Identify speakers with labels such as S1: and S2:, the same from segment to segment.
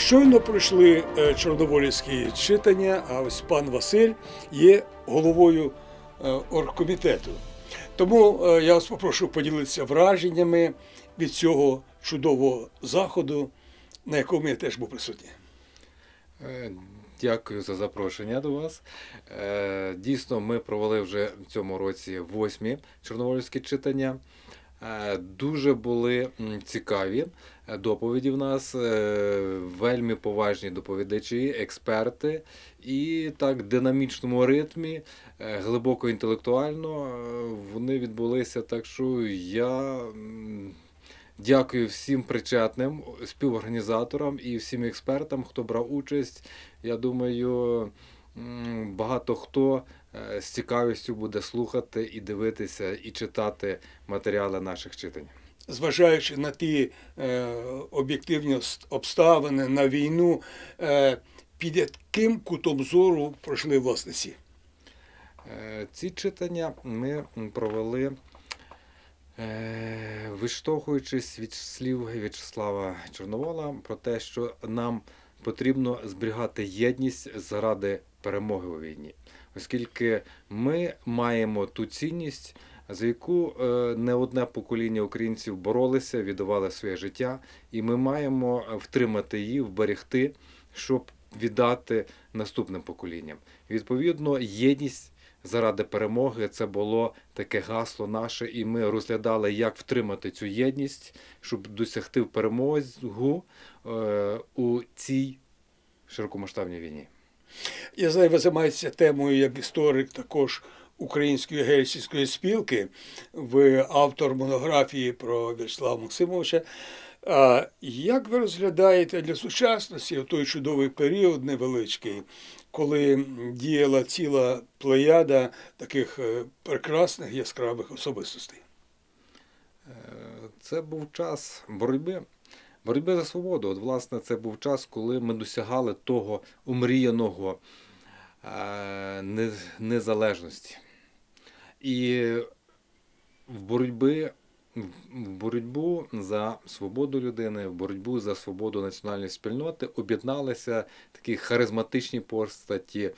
S1: Щойно пройшли е, чорнобилівські читання, а ось пан Василь є головою е, оргкомітету. Тому е, я вас попрошу поділитися враженнями від цього чудового заходу, на якому я теж був присутній.
S2: Дякую за запрошення до вас. Дійсно, ми провели вже в цьому році восьмі чорнобильські читання. Е, Дуже були цікаві е, доповіді в нас, е, вельми поважні доповідачі, експерти, і так в динамічному ритмі, глибоко інтелектуально вони відбулися. Так що я дякую всім причетним співорганізаторам і всім експертам, хто брав участь. Я думаю, багато хто з цікавістю буде слухати і дивитися, і читати матеріали наших читань.
S1: Зважаючи на ті е, об'єктивні обставини, на війну, е, під яким кутом зору пройшли власне ці?
S2: Е, Ці читання ми провели, е, виштовхуючись від слів В'ячеслава Чорновола про те, що нам потрібно зберігати єдність заради перемоги у війні, оскільки ми маємо ту цінність, за яку е, не одне покоління українців боролися, віддавали своє життя, і ми маємо е, втримати її, вберегти, щоб віддати наступним поколінням. Відповідно, єдність заради перемоги це було таке гасло наше, і ми розглядали, як втримати цю єдність, щоб досягти перемогу е, у цій широкомасштабній війні.
S1: Я знаю, ви займаєтеся темою як історик також Української гельсінської спілки, ви автор монографії про В'ячеслава Максимовича. А як ви розглядаєте для сучасності той чудовий період невеличкий, коли діяла ціла плеяда таких е, прекрасних яскравих особистостей?
S2: Е, Це був час боротьби. Боротьби за свободу. От, власне, це був час, коли ми досягали того умріяного е, незалежності. І в боротьби, в боротьбу за свободу людини, в боротьбу за свободу національної спільноти об'єдналися такі харизматичні постаті,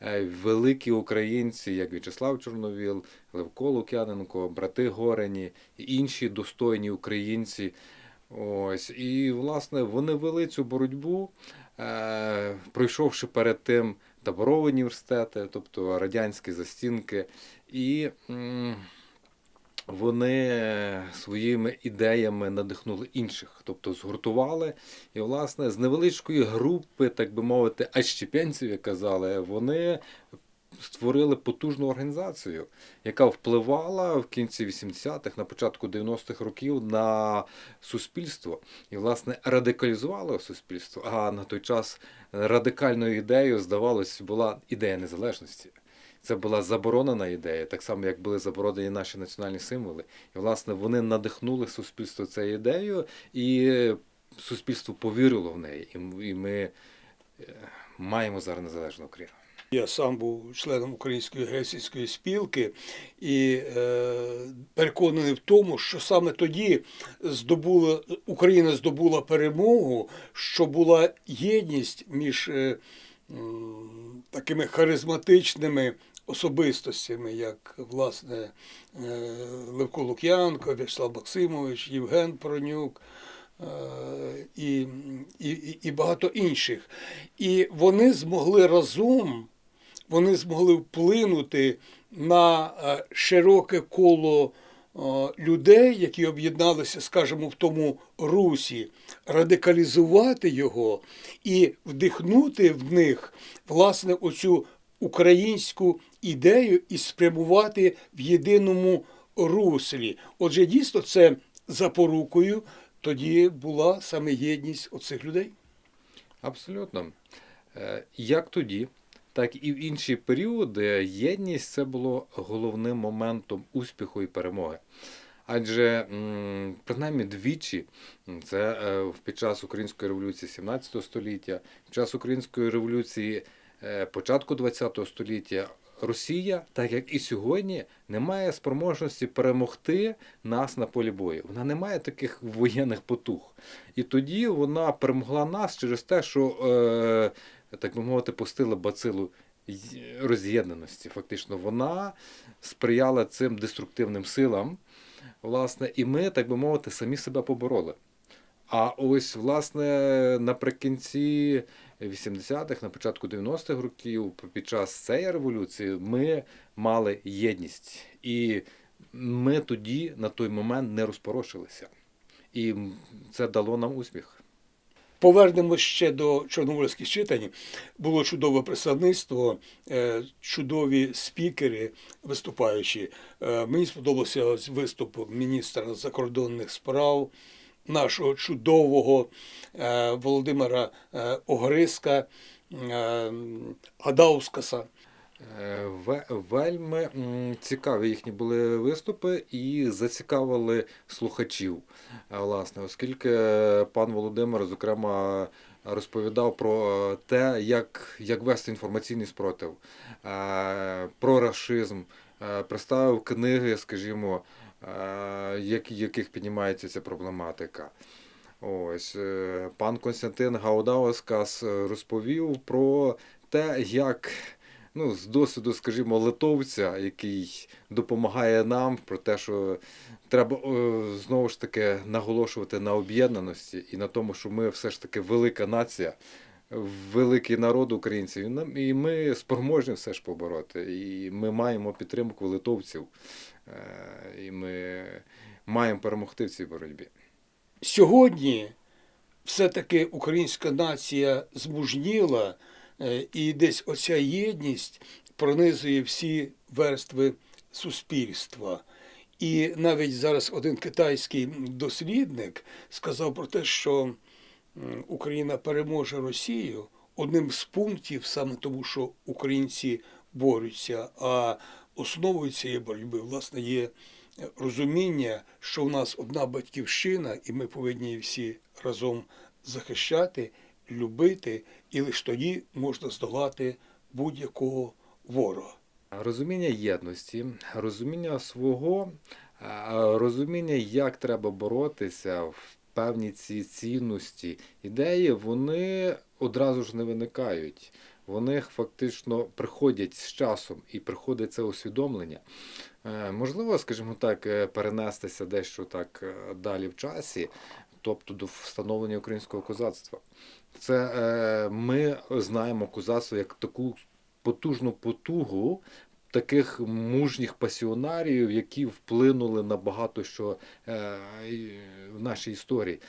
S2: е, великі українці, як В'ячеслав Чорновіл, Левко Лук'яненко, брати Горені і інші достойні українці. Ось і власне вони вели цю боротьбу, е, пройшовши перед тим таборові університети, тобто радянські застінки, і м, вони своїми ідеями надихнули інших, тобто згуртували. І, власне, з невеличкої групи, так би мовити, ащепенців, як казали, вони створили потужну організацію, яка впливала в кінці 80-х, на початку 90-х років на суспільство і, власне, радикалізувала суспільство. А на той час радикальною ідеєю, здавалось, була ідея незалежності. Це була заборонена ідея, так само, як були заборонені наші національні символи. І, власне, вони надихнули суспільство цією ідеєю, і суспільство повірило в неї. І ми е, маємо зараз незалежну Україну.
S1: Я сам був членом Української гельсінської спілки і е, переконаний в тому, що саме тоді здобула Україна здобула перемогу, що була єдність між е, такими харизматичними особистостями, як власне е, Левко Лук'янко, В'ячеслав Максимович, Євген Пронюк. і, і- і багато інших. І вони змогли разом вони змогли вплинути на е, широке коло е, людей, які об'єдналися, скажімо, в тому русі, радикалізувати його і вдихнути в них власне оцю українську ідею і спрямувати в єдиному руслі. Отже, дійсно, це запорукою тоді була саме єдність оцих людей.
S2: Абсолютно. Е, Як тоді, так і в інші періоди єдність це було головним моментом успіху і перемоги. Адже принаймні двічі це е, під час української революції 17 століття, під час української революції е, початку 20 століття Росія, так як і сьогодні, не має спроможності перемогти нас на полі бою. Вона не має таких воєнних потуг. І тоді вона перемогла нас через те, що, е, так би мовити, пустила бацилу роз'єднаності. Фактично, вона сприяла цим деструктивним силам, власне, і ми, так би мовити, самі себе побороли. А ось, власне, наприкінці 80-х, на початку 90-х років, під час цієї революції, ми мали єдність. І ми тоді, на той момент, не розпорошилися. І це дало нам успіх.
S1: Повернемось ще до чорноморських читань. Було чудове представництво, е, чудові спікери, виступаючі. Е, Мені сподобався виступ міністра закордонних справ, нашого чудового е, Володимира Огриска, Адаускаса.
S2: Ве- Вельми цікаві їхні були виступи і зацікавили слухачів. Е, Власне, оскільки пан Володимир, зокрема, розповідав про е, те, як, як вести інформаційний спротив, е, про расизм, е, представив книги, скажімо, е, яких піднімається ця проблематика. Ось е, пан Константин Гаудаускас е, розповів про те, як ну, з досвіду, скажімо, литовця, який допомагає нам, про те, що треба е, знову ж таки наголошувати на об'єднаності і на тому, що ми все ж таки велика нація, великий народ українців, і ми спроможні все ж побороти. І ми маємо підтримку литовців, е, і ми маємо перемогти в цій боротьбі.
S1: Сьогодні все-таки українська нація змужніла, і десь оця єдність пронизує всі верстви суспільства. І навіть зараз один китайський дослідник сказав про те, що Україна переможе Росію одним з пунктів саме тому, що українці борються, а основою цієї боротьби, власне, є розуміння, що в нас одна батьківщина, і ми повинні всі разом захищати, любити, і лише тоді можна здолати будь-якого ворога.
S2: Розуміння єдності, розуміння свого, розуміння, як треба боротися в певні ці цінності, ідеї, вони одразу ж не виникають. Вони фактично приходять з часом і приходить це усвідомлення. Е, Можливо, скажімо так, е, перенестися дещо так е, далі в часі, тобто до встановлення українського козацтва. Це е, ми знаємо козацтво як таку потужну потугу таких мужніх пасіонарів, які вплинули на багато що е, в нашій історії.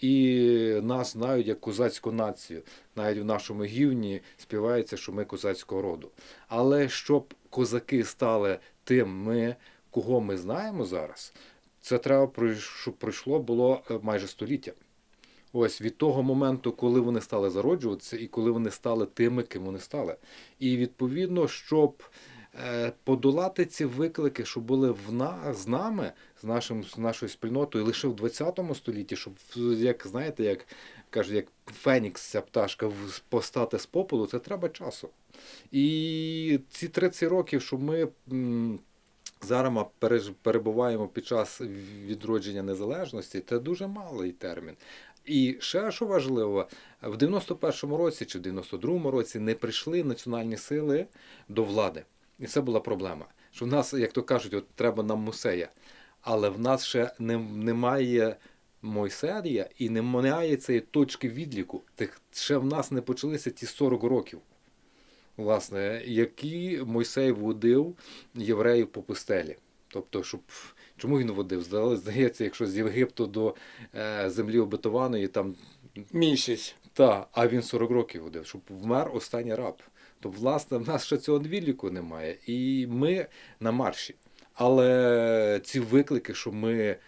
S2: І нас знають як козацьку націю. Навіть в нашому гівні співається, що ми козацького роду. Але щоб козаки стали тим, ми, кого ми знаємо зараз, це треба, щоб пройшло було е, майже століття. Ось від того моменту, коли вони стали зароджуватися, і коли вони стали тими, ким вони стали. І відповідно, щоб е, подолати ці виклики, що були в на, з нами, з, нашим, з нашою спільнотою лише в 20 столітті, щоб, як знаєте, як кажуть, як Фенікс, ця пташка, постати з попелу, це треба часу. І ці 30 років, щоб ми. Зараз ми перебуваємо під час відродження незалежності, це дуже малий термін. І ще що важливо, в 91-му році чи в 92-му році не прийшли національні сили до влади. І це була проблема. Що в нас, як то кажуть, от треба нам Мусея. Але в нас ще не, немає Мойсерія і немає цієї точки відліку. Тих, ще в нас не почалися ті 40 років, власне, які Мойсей водив євреїв по пустелі. Тобто, щоб чому він водив? Здається, якщо з Єгипту до е, землі обетованої, там
S1: Місяць.
S2: та, а він 40 років водив, щоб вмер останній раб. То, власне, в нас ще цього відліку немає. І ми на марші. Але ці виклики, що ми е,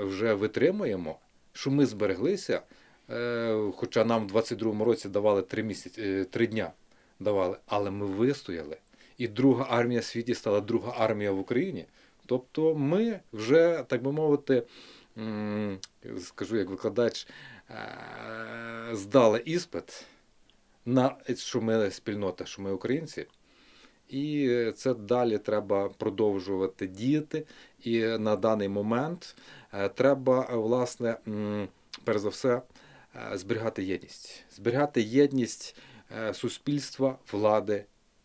S2: вже витримуємо, що ми збереглися, е, хоча нам в 22-му році давали 3 місяці, е, 3 дня давали, але ми вистояли. І друга армія в світі стала друга армія в Україні. Тобто ми вже, так би мовити, скажу як викладач, е, здали іспит на що ми спільнота, що ми українці, І це далі треба продовжувати діяти. І на даний момент е, треба, власне, перш за все, е, зберігати єдність. Зберігати єдність суспільства, влади,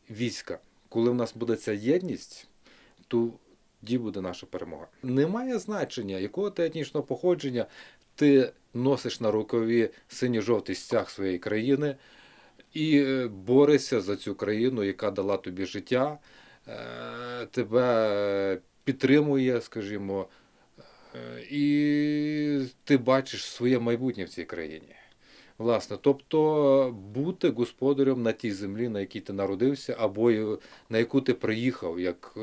S2: війська. Коли в нас буде ця єдність, то тоді буде наша перемога. Немає значення, якого ти етнічного походження ти носиш на рукаві синьо-жовтий стяг своєї країни і е, борешся за цю країну, яка дала тобі життя, е, тебе підтримує, скажімо, е, і ти бачиш своє майбутнє в цій країні. Власне, тобто бути господарем на тій землі, на якій ти народився, або на яку ти приїхав, як, е,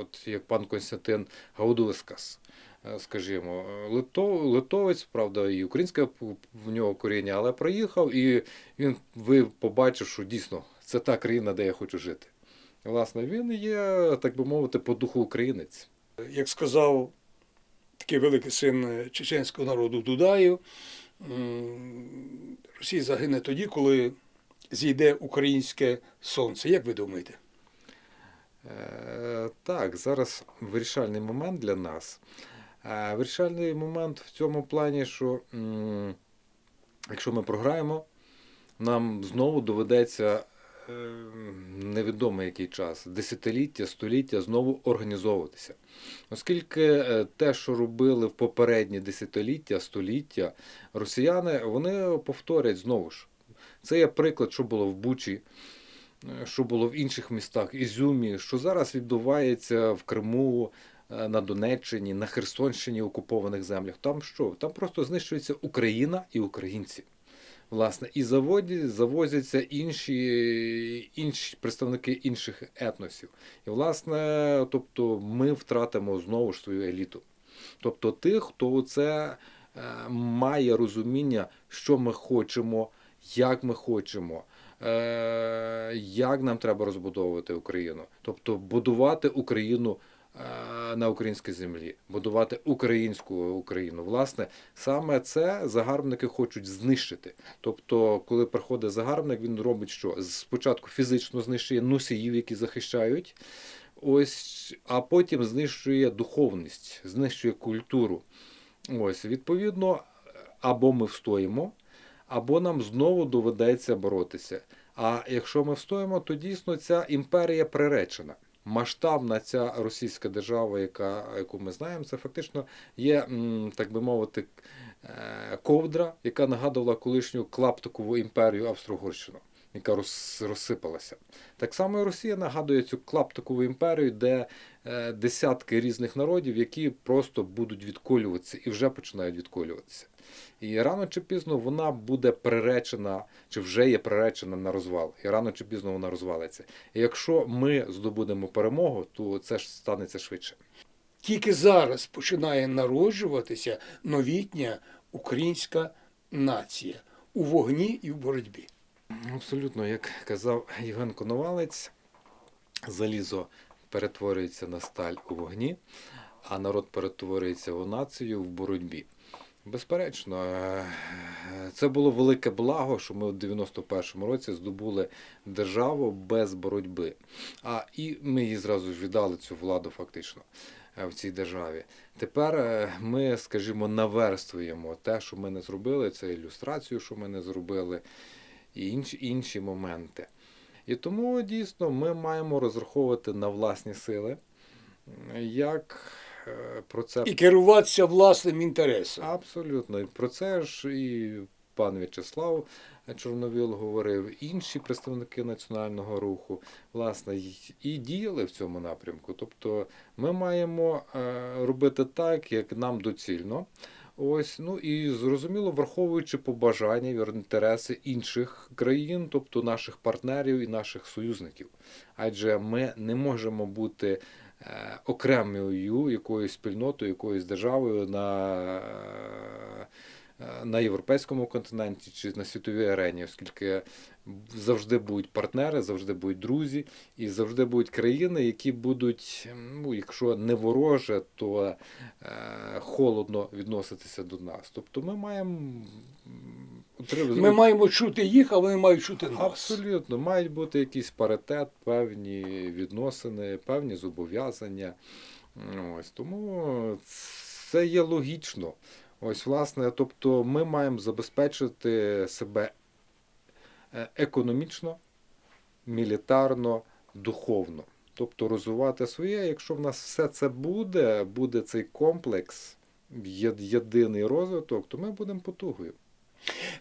S2: от, як пан Константин Гаудулескас. е, Скажімо, литовець, правда, і українське в нього коріння, але приїхав, і він ви побачив, що дійсно це та країна, де я хочу жити. Власне, він є, так би мовити, по духу українець.
S1: Як сказав такий великий син чеченського народу Дудаєв, м, Росія загине тоді, коли зійде українське сонце. Як ви думаєте?
S2: Е, Так, зараз вирішальний момент для нас. Е, Вирішальний момент в цьому плані, що якщо ми програємо, нам знову доведеться невідомо який час, десятиліття, століття знову організовуватися. Оскільки е, те, що робили в попередні десятиліття, століття, росіяни, вони повторять знову ж. Це є приклад, що було в Бучі, е, що було в інших містах, Ізюмі, що зараз відбувається в Криму, е, на Донеччині, на Херсонщині, окупованих землях. Там що? Там просто знищується Україна і українці. Власне, і заводі, завозяться інші, інші представники інших етносів. І, власне, тобто ми втратимо знову ж свою еліту. Тобто тих, хто це е, має розуміння, що ми хочемо, як ми хочемо, е, як нам треба розбудовувати Україну. Тобто будувати Україну на українській землі, будувати українську Україну. Власне, саме це загарбники хочуть знищити. Тобто, коли приходить загарбник, він робить що? Спочатку фізично знищує носіїв, які захищають. Ось, а потім знищує духовність, знищує культуру. Ось, відповідно, або ми встоїмо, або нам знову доведеться боротися. А якщо ми встоїмо, то дійсно ця імперія приречена. Масштабна ця російська держава, яка, яку ми знаємо, це фактично є, так би мовити, е, ковдра, яка нагадувала колишню клаптикову імперію Австро-Угорщину, яка роз, розсипалася. Так само і Росія нагадує цю клаптикову імперію, де е, десятки різних народів, які просто будуть відколюватися і вже починають відколюватися. І рано чи пізно вона буде приречена, чи вже є приречена на розвал. І рано чи пізно вона розвалиться. І якщо ми здобудемо перемогу, то це ж станеться швидше.
S1: Тільки зараз починає народжуватися новітня українська нація у вогні і в боротьбі.
S2: Абсолютно, як казав Євген Коновалець, залізо перетворюється на сталь у вогні, а народ перетворюється у націю в боротьбі. Безперечно, е, це було велике благо, що ми в 91-му році здобули державу без боротьби. А і ми її зразу ж віддали цю владу фактично е, в цій державі. Тепер е, ми, скажімо, наверстуємо те, що ми не зробили, це ілюстрацію, що ми не зробили, і інші, інші моменти. І тому дійсно ми маємо розраховувати на власні сили, як е, про це
S1: І керуватися власним інтересом.
S2: Абсолютно. І про це ж і пан В'ячеслав Чорновіл говорив, інші представники національного руху, власне, і діяли в цьому напрямку. Тобто ми маємо е, робити так, як нам доцільно. Ось, ну і зрозуміло, враховуючи побажання і інтереси інших країн, тобто наших партнерів і наших союзників. Адже ми не можемо бути е, окремою якоюсь спільнотою, якоюсь державою на, е, на європейському континенті чи на світовій арені, оскільки завжди будуть партнери, завжди будуть друзі, і завжди будуть країни, які будуть, ну, якщо не вороже, то е, холодно відноситися до нас. Тобто ми маємо
S1: Ми маємо чути їх, а вони мають чути нас.
S2: Абсолютно, мають бути якийсь паритет, певні відносини, певні зобов'язання. Ось тому це є логічно. Ось, власне, тобто ми маємо забезпечити себе е, економічно, мілітарно, духовно. Тобто розвивати своє, якщо в нас все це буде, буде цей комплекс, єдиний розвиток, то ми будемо потугою.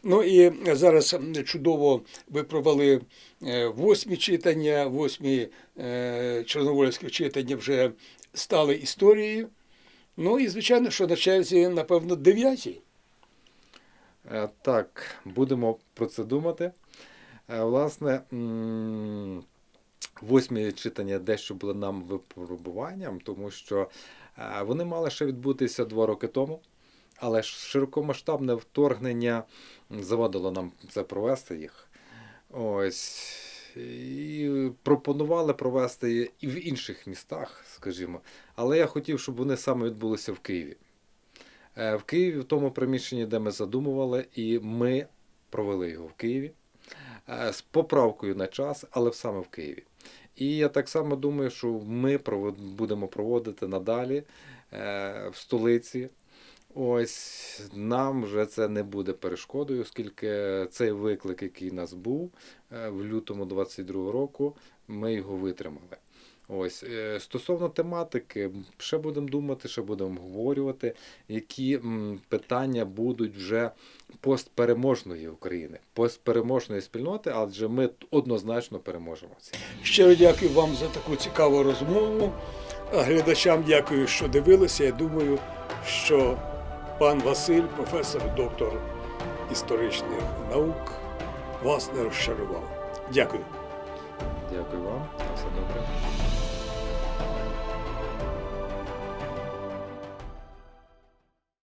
S1: Ну і зараз чудово ви провели е, восьмі читання, восьмі е, чорнобильські читання вже стали історією. Ну і звичайно, що на черзі, напевно, дев'яті.
S2: Е, Так, будемо про це думати. Е, Власне, м, восьмі читання дещо були нам випробуванням, тому що е, вони мали ще відбутися два роки тому, але широкомасштабне вторгнення завадило нам це провести їх. Ось. І пропонували провести і в інших містах, скажімо. Але я хотів, щоб вони саме відбулися в Києві. Е, В Києві, в тому приміщенні, де ми задумували, і ми провели його в Києві е, з поправкою на час, але саме в Києві. І я так само думаю, що ми будемо проводити надалі е, в столиці. Ось нам вже це не буде перешкодою, оскільки цей виклик, який нас був е, в лютому 22 року, ми його витримали. Ось е, стосовно тематики, ще будемо думати, ще будемо обговорювати, які питання будуть вже постпереможної України, постпереможної спільноти, адже ми однозначно переможемо.
S1: Щиро дякую вам за таку цікаву розмову. Глядачам дякую, що дивилися. Я думаю, що пан Василь, професор, доктор історичних наук, вас не розчарував. Дякую.
S2: Дякую вам, все добре.